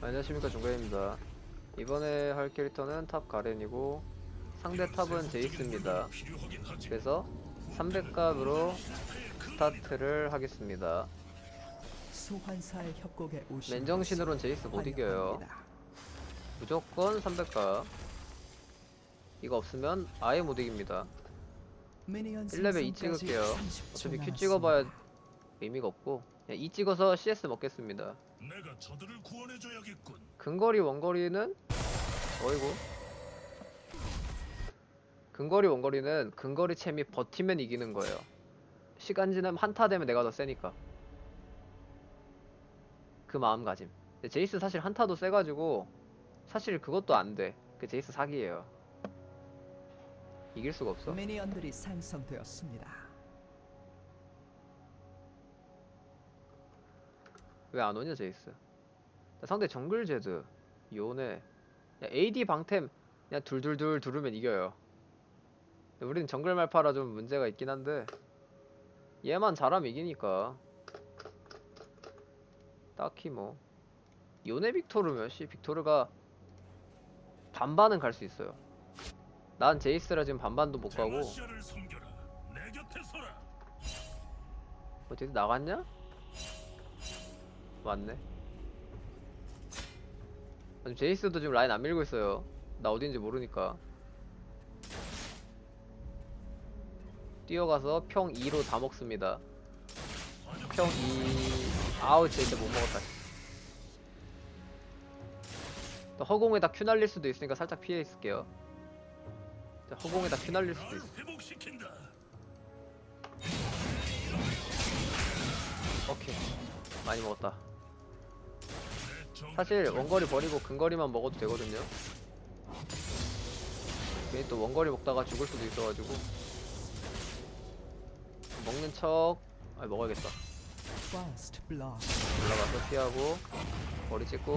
안녕하십니까 중간입니다. 이번에 할 캐릭터는 탑 가렌이고 상대 탑은 제이스입니다. 그래서 300갑으로 스타트를 하겠습니다. 소환사의 협곡에 오신 맨정신으론 제이스 못 이겨요. 무조건 300갑. 이거 없으면 아예 못 이깁니다. 미니언 1레벨 2 생성까지 찍을게요. 30초 어차피 Q. 찍어봐야 의미가 없고 그냥 2 찍어서 CS 먹겠습니다 내가 저들을 구원해줘야겠군. 근거리 원거리는 어이구. 근거리 원거리는 근거리 챔이 버티면 이기는 거예요. 시간 지나면 한타 되면 내가 더 세니까. 그 마음가짐. 근데 제이스 사실 한타도 세가지고 사실 그것도 안 돼. 그 제이스 사기예요. 이길 수가 없어. 미니언들이 생성되었습니다. 왜 안 오냐 제이스? 상대 정글 제드 요네. 그냥 AD 방템 그냥 둘둘둘 두르면 이겨요. 우리는 정글 말파라 좀 문제가 있긴 한데 얘만 잘하면 이기니까. 딱히 뭐. 요네 빅토르면 씨 빅토르가 반반은 갈 수 있어요. 난 제이스라 지금 반반도 못 가고. 서라. 어디 나갔냐? 맞네. 아니, 제이스도 지금 라인 안 밀고 있어요. 나 어딘지 모르니까. 뛰어가서 평 2로 다 먹습니다. 평 2. 아우, 진짜 못 먹었다. 또 허공에다 큐 날릴 수도 있으니까 살짝 피해 있을게요. 자, 허공에다 큐 날릴 수도 날 있어. 오케이. 많이 먹었다. 사실 원거리 버리고 근거리만 먹어도 되거든요. 괜히 또 원거리 먹다가 죽을 수도 있어가지고 먹는 척. 아 먹어야겠다. 올라가서 피하고 머리 찍고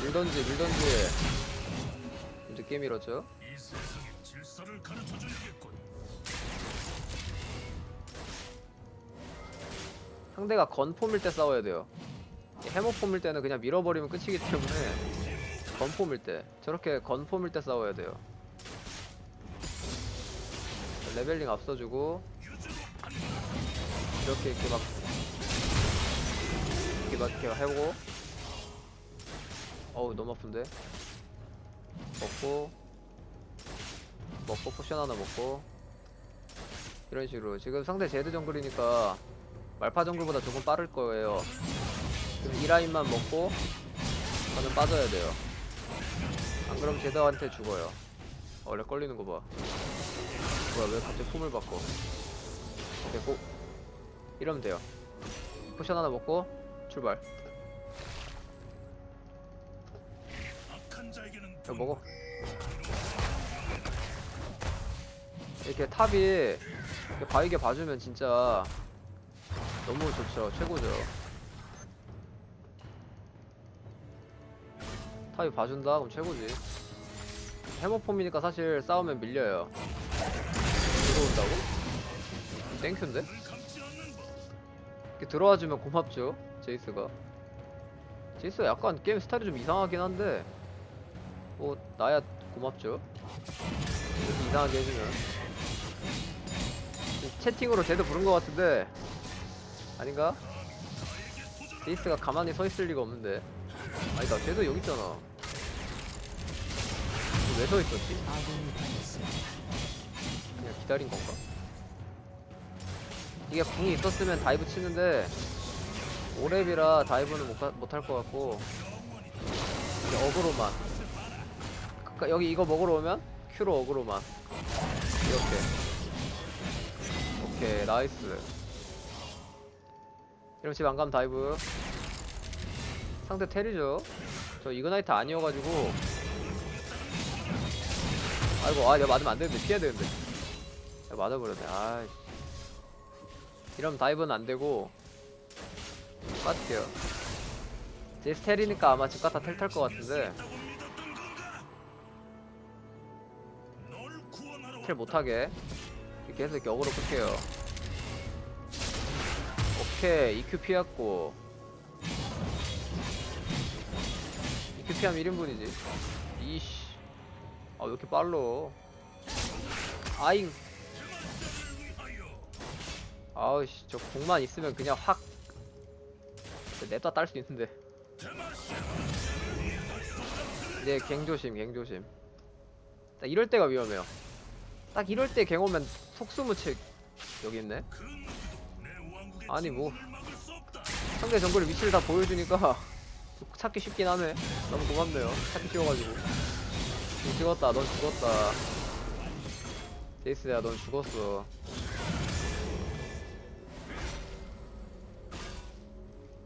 물 던지 물 던지. 좀 늦게 밀었죠. 상대가 건폼일 때 싸워야 돼요. 해머폼일 때는 그냥 밀어버리면 끝이기 때문에 건폼일 때 저렇게 건폼일 때 싸워야 돼요. 레벨링 앞서주고 이렇게 이렇게 막 이렇게 막 이렇게 해보고 어우 너무 아픈데 먹고 먹고 포션 하나 먹고 이런 식으로 지금 상대 제드 정글이니까 말파 정글보다 조금 빠를 거예요. 그럼 이 라인만 먹고 저는 빠져야 돼요. 안 그럼 제드한테 죽어요. 원래 걸리는 거 봐. 뭐야 왜 갑자기 폼을 바꿔? 오케이 고. 이러면 돼요. 포션 하나 먹고 출발. 이거 먹어. 이렇게 탑이 바위게 봐주면 진짜 너무 좋죠. 최고죠. 탑이 봐준다? 그럼 최고지. 해머폼이니까 사실 싸우면 밀려요. 들어온다고? 땡큐인데? 이렇게 들어와주면 고맙죠. 제이스가. 제이스가 약간 게임 스타일이 좀 이상하긴 한데 뭐 나야 고맙죠. 이렇게 이상하게 해주면 채팅으로 쟤도 부른 것 같은데 아닌가? 제이스가 가만히 서 있을 리가 없는데 아니다 쟤도 여기 있잖아 왜 서 있었지? 그냥 기다린 건가? 이게 궁이 있었으면 다이브 치는데 오랩이라 다이브는 못할 것 같고 어그로만. 그니까 여기 이거 먹으러 오면 큐로 어그로만. 이렇게. 오케이 나이스. 이러면 집안 가면 다이브. 상대 테리죠? 저 이그나이트 아니어가지고 아이고 아 내가 맞으면 안 되는데 피해야 되는데. 야, 맞아버렸네. 아 이러면 다이브는 안 되고 빠질게요. 제 스텔이니까 아마 집 갔다 텔탈 것 같은데. 텔 못하게. 이렇게 해서 이렇게 어그로 끌게요. 오케이 EQ 피했고. QP하면 1인분이지. 이씨 아 왜 이렇게 빨로 아잉. 아우씨 저 공만 있으면 그냥 확. 냅다 딸 수 있는데. 이제 갱 조심 갱 조심. 딱 이럴 때가 위험해요. 딱 이럴 때 갱 오면 속수무책 여기 있네. 아니, 뭐. 상대 정글 위치를 다 보여주니까 찾기 쉽긴 하네. 너무 고맙네요. 찾기 쉬워가지고 응, 죽었다. 넌 죽었다. 제이스야 넌 죽었어.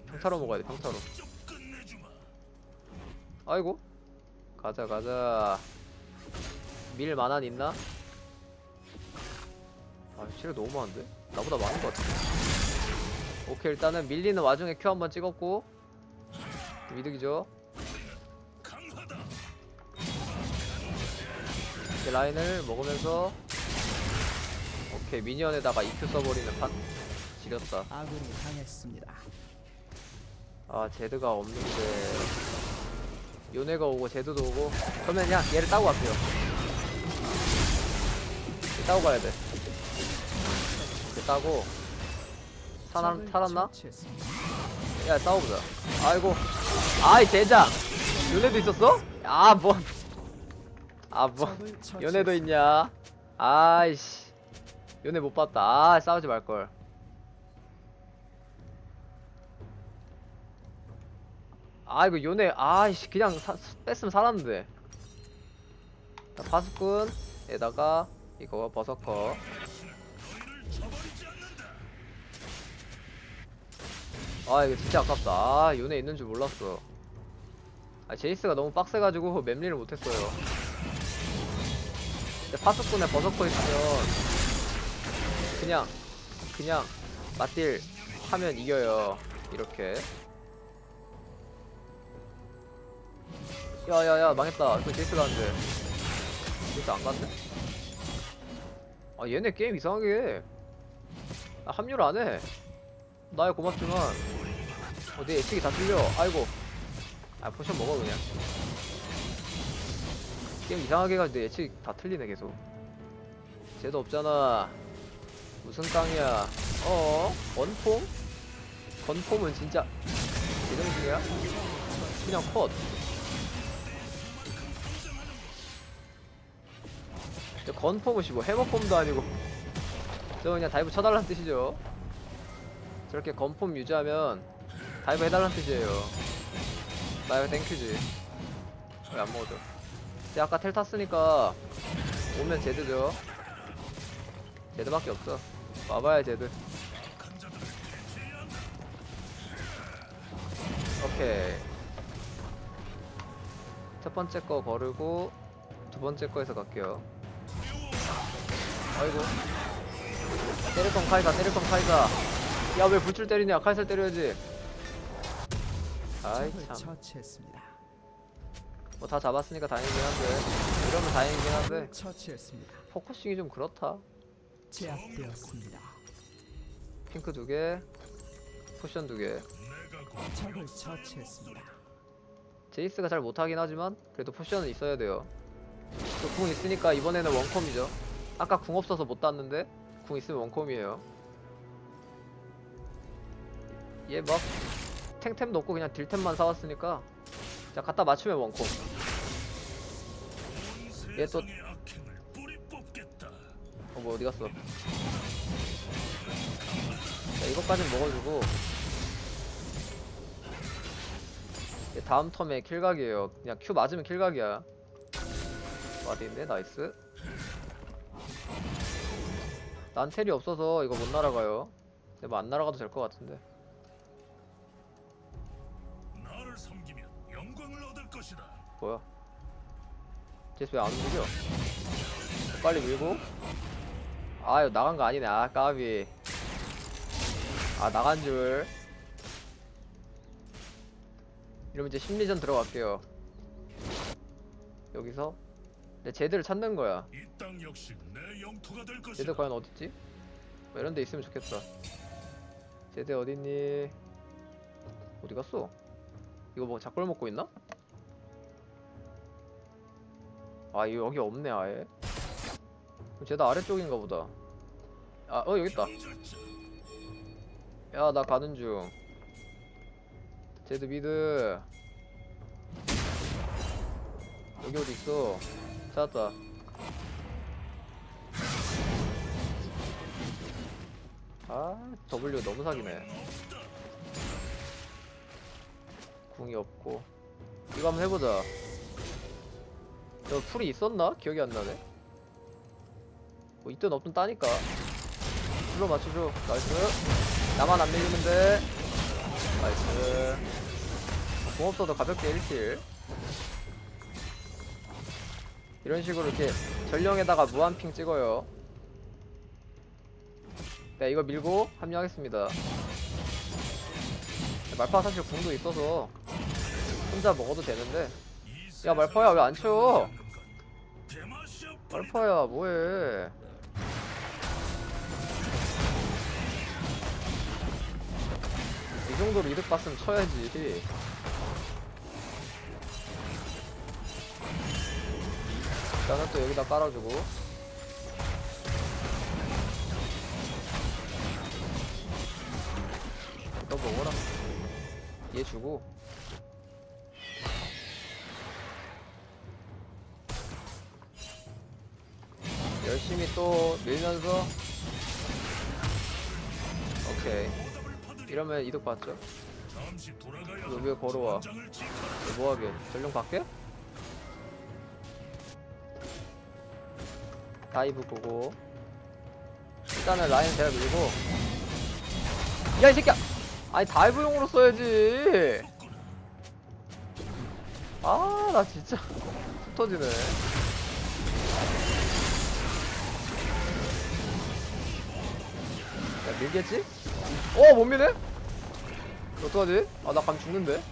평타로 먹어야 돼 평타로. 아이고. 가자 가자. 밀 만한 있나? 아 실력 너무 많은데? 나보다 많은 것 같아 오케이 일단은 밀리는 와중에 큐 한번 찍었고. 이득이죠 라인을 먹으면서 오케이 미니언에다가 EQ 써버리는 판 지렸다. 아군이 당했습니다. 아 제드가 없는데. 요네가 오고 제드도 오고. 그러면 그냥 얘를 따고 갈게요. 얘 따고 가야 돼. 얘 따고. 살아, 적을 살았나? 처치했습니다. 야 싸워보자. 아이고. 아이 젠장 요네도 있었어? 아뭐 아뭐 적을 연애도. 있냐? 아이씨 연애 못 봤다. 아 싸우지 말 걸. 아 이거 연애 아이씨 그냥 사, 뺐으면 살았는데. 자, 파수꾼에다가 이거 버서커. 아 이거 진짜 아깝다. 아 연애 있는 줄 몰랐어. 아 제이스가 너무 빡세가지고 맵리를 못했어요. 파수꾼에 버서커 있으면 그냥 그냥 맞딜 하면 이겨요. 이렇게. 야야야 망했다. 그 제이스 가는데 제이스 안 갔네? 아 얘네 게임 이상하게 해. 아, 합류를 안해. 나야 고맙지만. 어, 내 예측이 다 틀려. 아이고. 아 포션 먹어 그냥 게임 이상하게 해가지고 내 예측 다 틀리네 계속. 쟤도 없잖아. 무슨 땅이야. 어 건폼? 건폼은 진짜 제정신이야? 그냥 컷. 저 건폼은 뭐 해머폼도 아니고 저 그냥 다이브 쳐달라는 뜻이죠. 저렇게 건폼 유지하면 다이브 해달라는 뜻이에요. 다이브 땡큐지. 왜 안 먹어줘 근데 아까 텔 탔으니까 오면 제드죠. 제드밖에 없어. 와봐야 제드. 오케이. 첫 번째 거 거르고 두 번째 거에서 갈게요. 아이고. 때릴 건 카이사 때릴 건 카이사. 야왜 불줄 때리냐? 카이사 때려야지. 아이 참. 처치했습니다. 뭐 다 잡았으니까 다행이긴 한데. 이러면 다행이긴 한데. 처치했습니다. 포커싱이 좀 그렇다. 제압되었습니다. 핑크 두개 포션 두개. 적을 처치했습니다. 제이스가 잘 못하긴 하지만 그래도 포션은 있어야 돼요. 저 궁 있으니까 이번에는 원컴이죠. 아까 궁 없어서 못 땄는데 궁 있으면 원컴이에요. 얘 막 탱템 넣고 그냥 딜템만 사왔으니까 자 갖다 맞추면 온 얘 또-. 어 뭐 어디 갔어? 자 이것까진 먹어주고. 얘 다음 텀에 킬각이에요. 그냥 큐 맞으면 킬각이야. 어디 있네 나이스. 난 텔이 없어서 이거 못 날아가요. 근데 뭐안 날아가도 될 것 같은데. 뭐야 제스 왜안 움직여? 빨리 밀고. 아 이거 나간 거 아니네. 아 까비. 아 나간 줄. 이러면 이제 심리전 들어갈게요. 여기서. 내 제드를 찾는 거야. 이땅 역시 내 영토가 될 것이다. 제드 과연 어딨지? 뭐 이런 데 있으면 좋겠다 제드 어딨니? 어디 갔어? 이거 뭐 작골 먹고 있나? 아 이거 여기 없네 아예. 쟤다 아래쪽인가 보다. 아 어 여기 있다. 야 나 가는 중. 쟤드 미드. 여기 어디 있어? 찾았다. 아 W 너무 사기네. 궁이 없고. 이거 한번 해보자 저 풀이 있었나? 기억이 안 나네. 뭐 있든 없든 따니까. 풀로 맞춰줘 나이스. 나만 안 밀리면 돼 나이스. 공 없어도 가볍게 1킬. 이런 식으로 이렇게 전령에다가 무한핑 찍어요. 네 이거 밀고 합류하겠습니다. 말파 사실 궁도 있어서 혼자 먹어도 되는데 야 말파야 왜 안 쳐? 말파야 뭐해? 이 정도로 이득 봤으면 쳐야지. 나는 또 여기다 깔아주고. 너 먹어라. 얘 주고 열심히 또 밀면서. 오케이. 이러면 이득 봤죠? 잠시 돌아가야 너왜 걸어와. 뭐하게? 전령 받게? 다이브 보고. 일단은 라인 제가 밀고. 야 이 새끼야! 아니 다이브용으로 써야지. 아 나 진짜 속 터지네 밀겠지? 어못 미네? 어떡하지? 아 나 감 죽는데? 야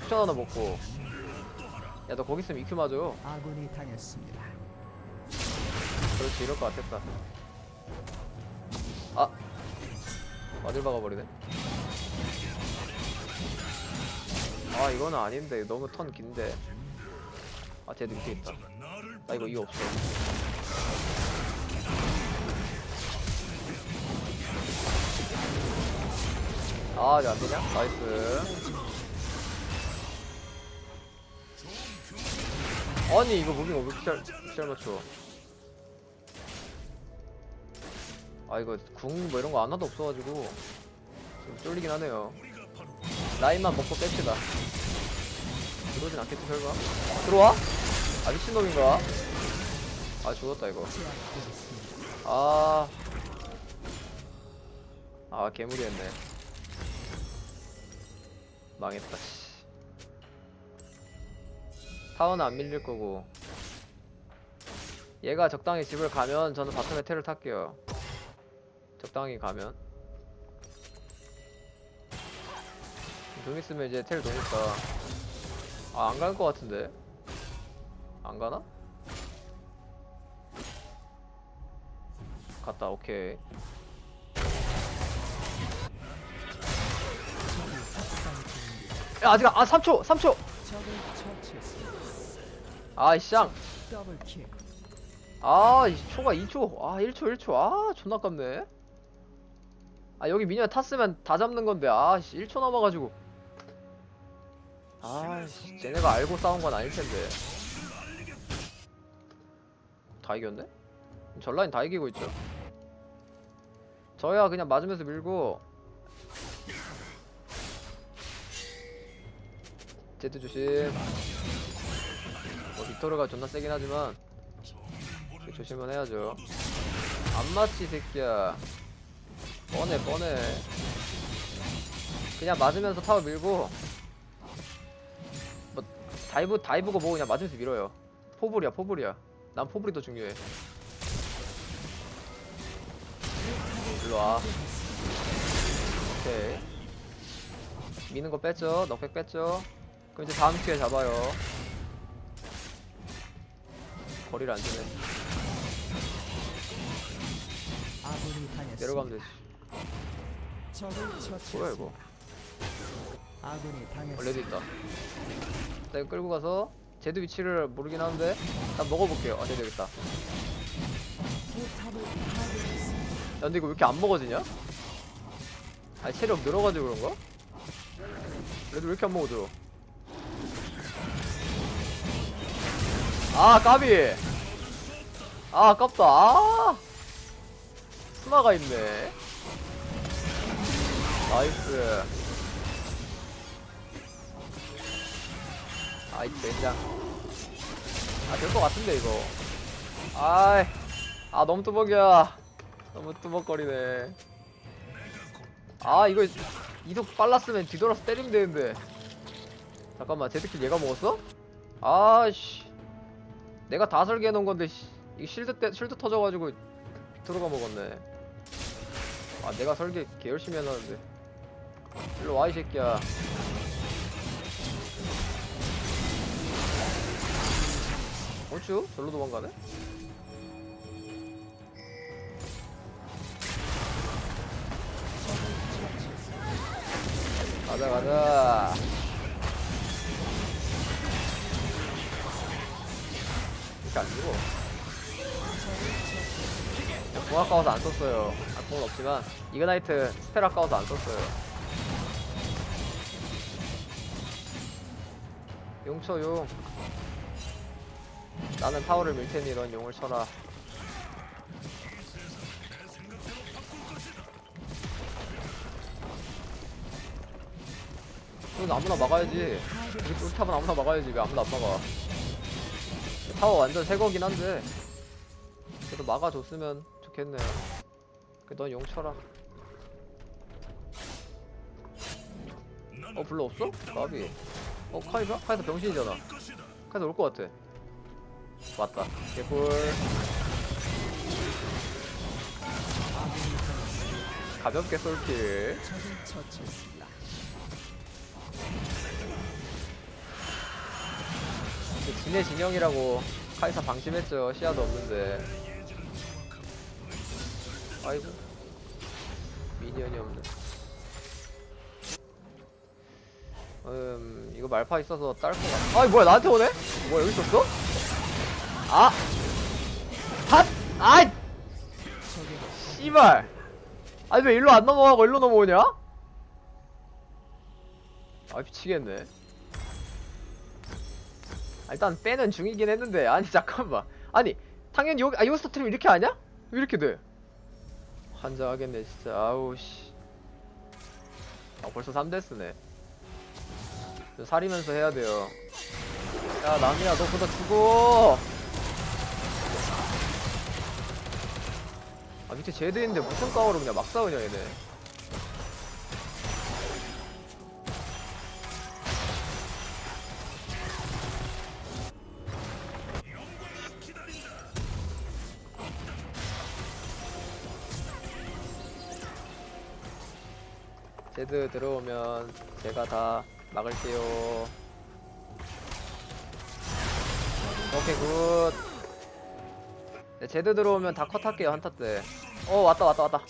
쿠션 하나 먹고 야 너 거기 있으면 EQ 맞아요 아군이 당했습니다. 그렇지 이럴 것 같았다 아 어딜 박아버리네 아 이거는 아닌데 너무 턴 긴데 아쟤 밑에 있다 나 이거 이거 없어 아 이거 안 되냐? 나이스 아니 이거 무빙 왜 이렇게 잘, 잘 맞춰 아 이거 궁 뭐 이런 거 하나도 없어가지고 좀 쫄리긴 하네요 라인만 먹고 뺍시다 들어오진 않겠지 설마 들어와? 아 미친놈인가? 아 죽었다 이거. 아... 아 괴물이었네 망했다 씨. 타워는 안 밀릴 거고. 얘가 적당히 집을 가면 저는 바텀에 테를 탈게요. 적당히 가면. 좀 있으면 이제 텔 도니까. 아 안 갈 것 같은데? 안 가나? 갔다 오케이 야 아직 아 3초 3초 적을 처치했습니다. 아이 쌍 더블킬. 아, 이 초가 2초. 아, 1초, 1초. 아, 존나 깝네. 아, 여기 미니언 탔으면 다 잡는 건데. 아, 씨, 1초 남아가지고. 아, 씨, 쟤네가 알고 싸운 건 아닐 텐데. 다 이겼네? 전라인 다 이기고 있죠. 저야 그냥 맞으면서 밀고. 제트 조심. 뭐, 빅토르가 존나 세긴 하지만. 조심은 해야죠. 안 맞지, 이 새끼야. 뻔해, 뻔해. 그냥 맞으면서 타워 밀고, 뭐, 다이브, 다이브고 뭐 그냥 맞으면서 밀어요. 포불이야, 포불이야. 난 포불이 더 중요해. 일로 와. 오케이. 미는 거 뺐죠? 넉백 뺐죠? 그럼 이제 다음 큐에 잡아요. 거리를 안 주네. 내려가면 되지. 뭐야 이거? 아군이. 원래도 있다. 일단 이거 끌고 가서 제드 위치를 모르긴 하는데 일단 먹어볼게요 아 제드 여기 있다 포탑을 파괴했습니다. 야 근데 이거 왜 이렇게 안 먹어지냐? 아니 체력 늘어가지고 그런가? 그래도 왜 이렇게 안 먹어져? 아 까비! 아 아깝다. 아. 스나가 있네. 나이스. 아이 젠장. 아될 것 같은데 이거. 아이. 아 너무 뚜벅이야. 너무 뚜벅거리네. 아 이거 이속 빨랐으면 뒤돌아서 때리면 되는데. 잠깐만 제드킬 얘가 먹었어? 아씨 내가 다 설계해 놓은 건데 씨, 이 실드 때 실드 터져가지고 들어가 먹었네. 아 내가 설계 개 열심히 해놨는데. 일로 와 이 새끼야. 어쭈? 절로 도망가네? 가자 가자 이렇게 안 죽어 공 아까워서 안 썼어요. 아 공은 없지만 이그나이트 스펠 아까워서 안 썼어요. 용쳐 용. 나는 타워를 밀 테니 넌 용을 쳐라. 이건 아무나 막아야지. 우리 쫄탑은 아무나 막아야지. 왜 아무나 안 막아 타워 완전 새 거긴 한데 그래도 막아줬으면 좋겠네요. 그넌용 쳐라 어 불러 없어? 나비. 어 카이사? 카이사 병신이잖아. 카이사 올 것 같아. 맞다. 개꿀. 가볍게 쏠킬 진의 진영이라고 카이사 방심했죠 시야도 없는데 아이고 미니언이 없네 음 이거 말파 있어서 딸 것 같아 아이 뭐야 나한테 오네? 뭐야 여기 있었어? 아! 핫! 아이! 씨발 아니 왜 일로 안 넘어가고 일로 넘어오냐? 아 미치겠네 아, 일단 빼는 중이긴 했는데 아니 잠깐만 아니 당연히 여기 아 여기서 트림 이렇게 하냐? 왜 이렇게 돼? 환장하겠네 진짜 아우 씨. 아 벌써 3대스네 살이면서 해야 돼요 야 남이야 너 그러다 죽어 아 밑에 제드 있는데 무슨 까워로 그냥 막 싸우냐 얘네 제드 들어오면 제가 다 막을게요 오케이 굿 네, 제드 들어오면 다 컷할게요 한타 때. 어 왔다 왔다 왔다.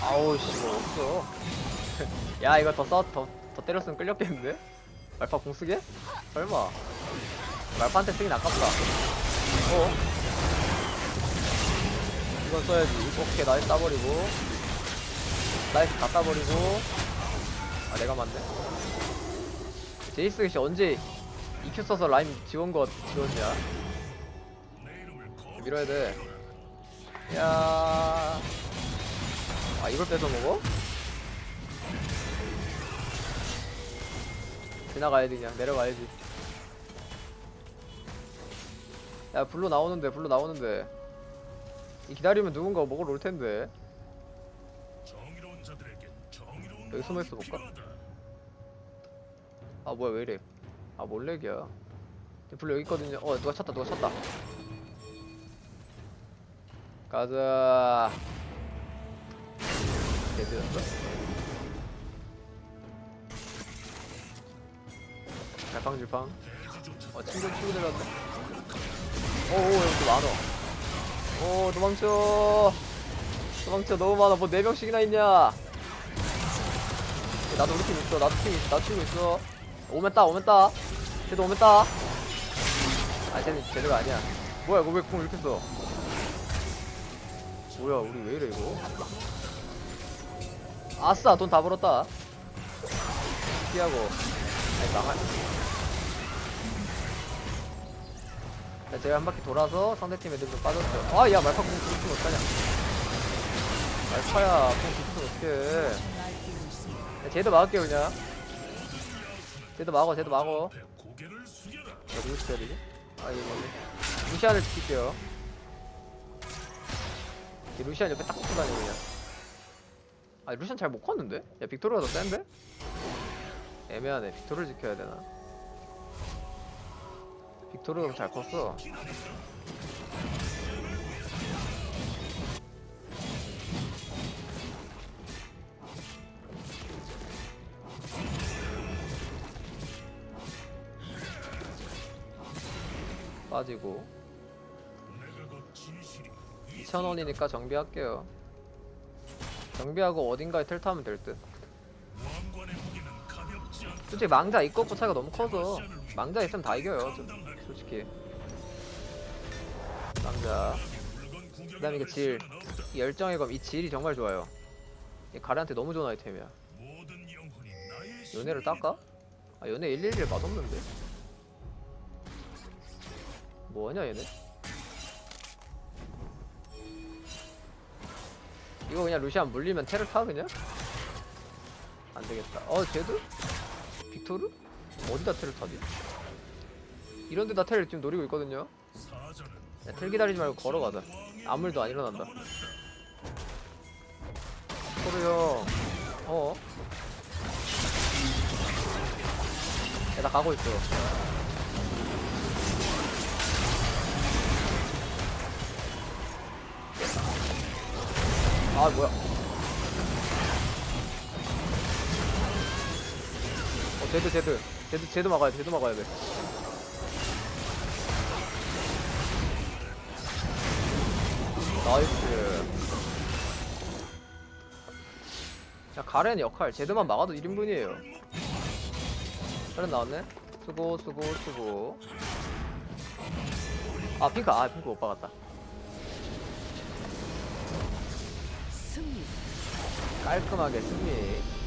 아우 씨뭐 없어. 야 이거 더써더더 때렸으면 끌렸겠는데? 말파 공 쓰게? 설마. 말파한테 쓰긴 아깝다. 어? 이건 써야지. 오케이 나이스 따버리고. 나이스 다 따버리고. 아 내가 맞네. 제이스 씨 언제 EQ 써서 라인 지운 거 지웠냐? 밀어야 돼. 야. 아 이걸 뺏어 먹어? 지나가야지 그냥 내려가야지. 야 불로 나오는데 불로 나오는데. 이 기다리면 누군가 먹으러 올 텐데. 여기 숨어 있어 볼까? 아 뭐야 왜 이래? 아 몰렉이야. 불로 여기 있거든요. 어 누가 쳤다 누가 쳤다. 가자. 개들었어? 갈팡질팡. 어 친구 친구 들었네. 오오 여기 많어. 오 도망쳐. 도망쳐 너무 많아. 뭐 4명씩이나 있냐? 나도 우리 팀 있어. 나도 팀 있어 나도 치고 있어. 오면 따 오면 따. 쟤도 오면 따아 쟤는 제대가 아니야. 뭐야 이거 왜공 이렇게 써? 뭐야 우리 왜 이래 이거? 아싸 돈 다 벌었다. 피하고. 아니 나가 자, 제가 한 바퀴 돌아서 상대팀 애들 좀 빠졌죠 아야 말파 공 죽으면 어떡하냐 말파야 공 죽으면 어떡해. 야, 쟤도 막을게요 그냥 쟤도 막어 쟤도 막어. 야, 누구 지켜야 되지? 아, 이거 뭐지? 루시안을 지킬게요. 이 루시안 옆에 딱 붙어 다니고 그냥. 아, 루시안 잘 못 컸는데? 야, 빅토르가 더 센데? 애매하네. 빅토르를 지켜야 되나? 빅토르가 그럼 잘 컸어. 빠지고. 내가 곧 진실이 2,000원이니까 정비할게요. 정비하고 어딘가에 텔 타면 될 듯. 왕관의 무게는 가볍지 않다. 솔직히 망자 없고 차이가 너무 커서 망자 있으면 다 이겨요. 저- 솔직히. 망자. 그 다음에 이거 나갈 질. 열정의 검, 이 질이 정말 좋아요. 이 가리한테 너무 좋은 아이템이야. 연애를. 닦아? 아, 연애 111 맛없는데? 뭐하냐, 얘네? 이거 그냥 루시안 물리면 테를 타, 그냥? 안 되겠다. 어, 쟤도? 빅토르? 어디다 테를 타지? 이런 데다 테를 지금 노리고 있거든요? 야, 텔 기다리지 말고 걸어가자. 아무 일도 안 일어난다. 원한다. 토르 형. 어? 야, 나 가고 있어. 아, 뭐야. 어, 제드, 제드. 제드, 제드 막아야 돼, 제드 막아야 돼. 나이스. 자, 가렌 역할, 제드만 막아도 1인분이에요. 가렌 나왔네? 수고, 수고, 수고. 아, 핑크, 아, 핑크 못 박았다. 승리. 깔끔하게 승리.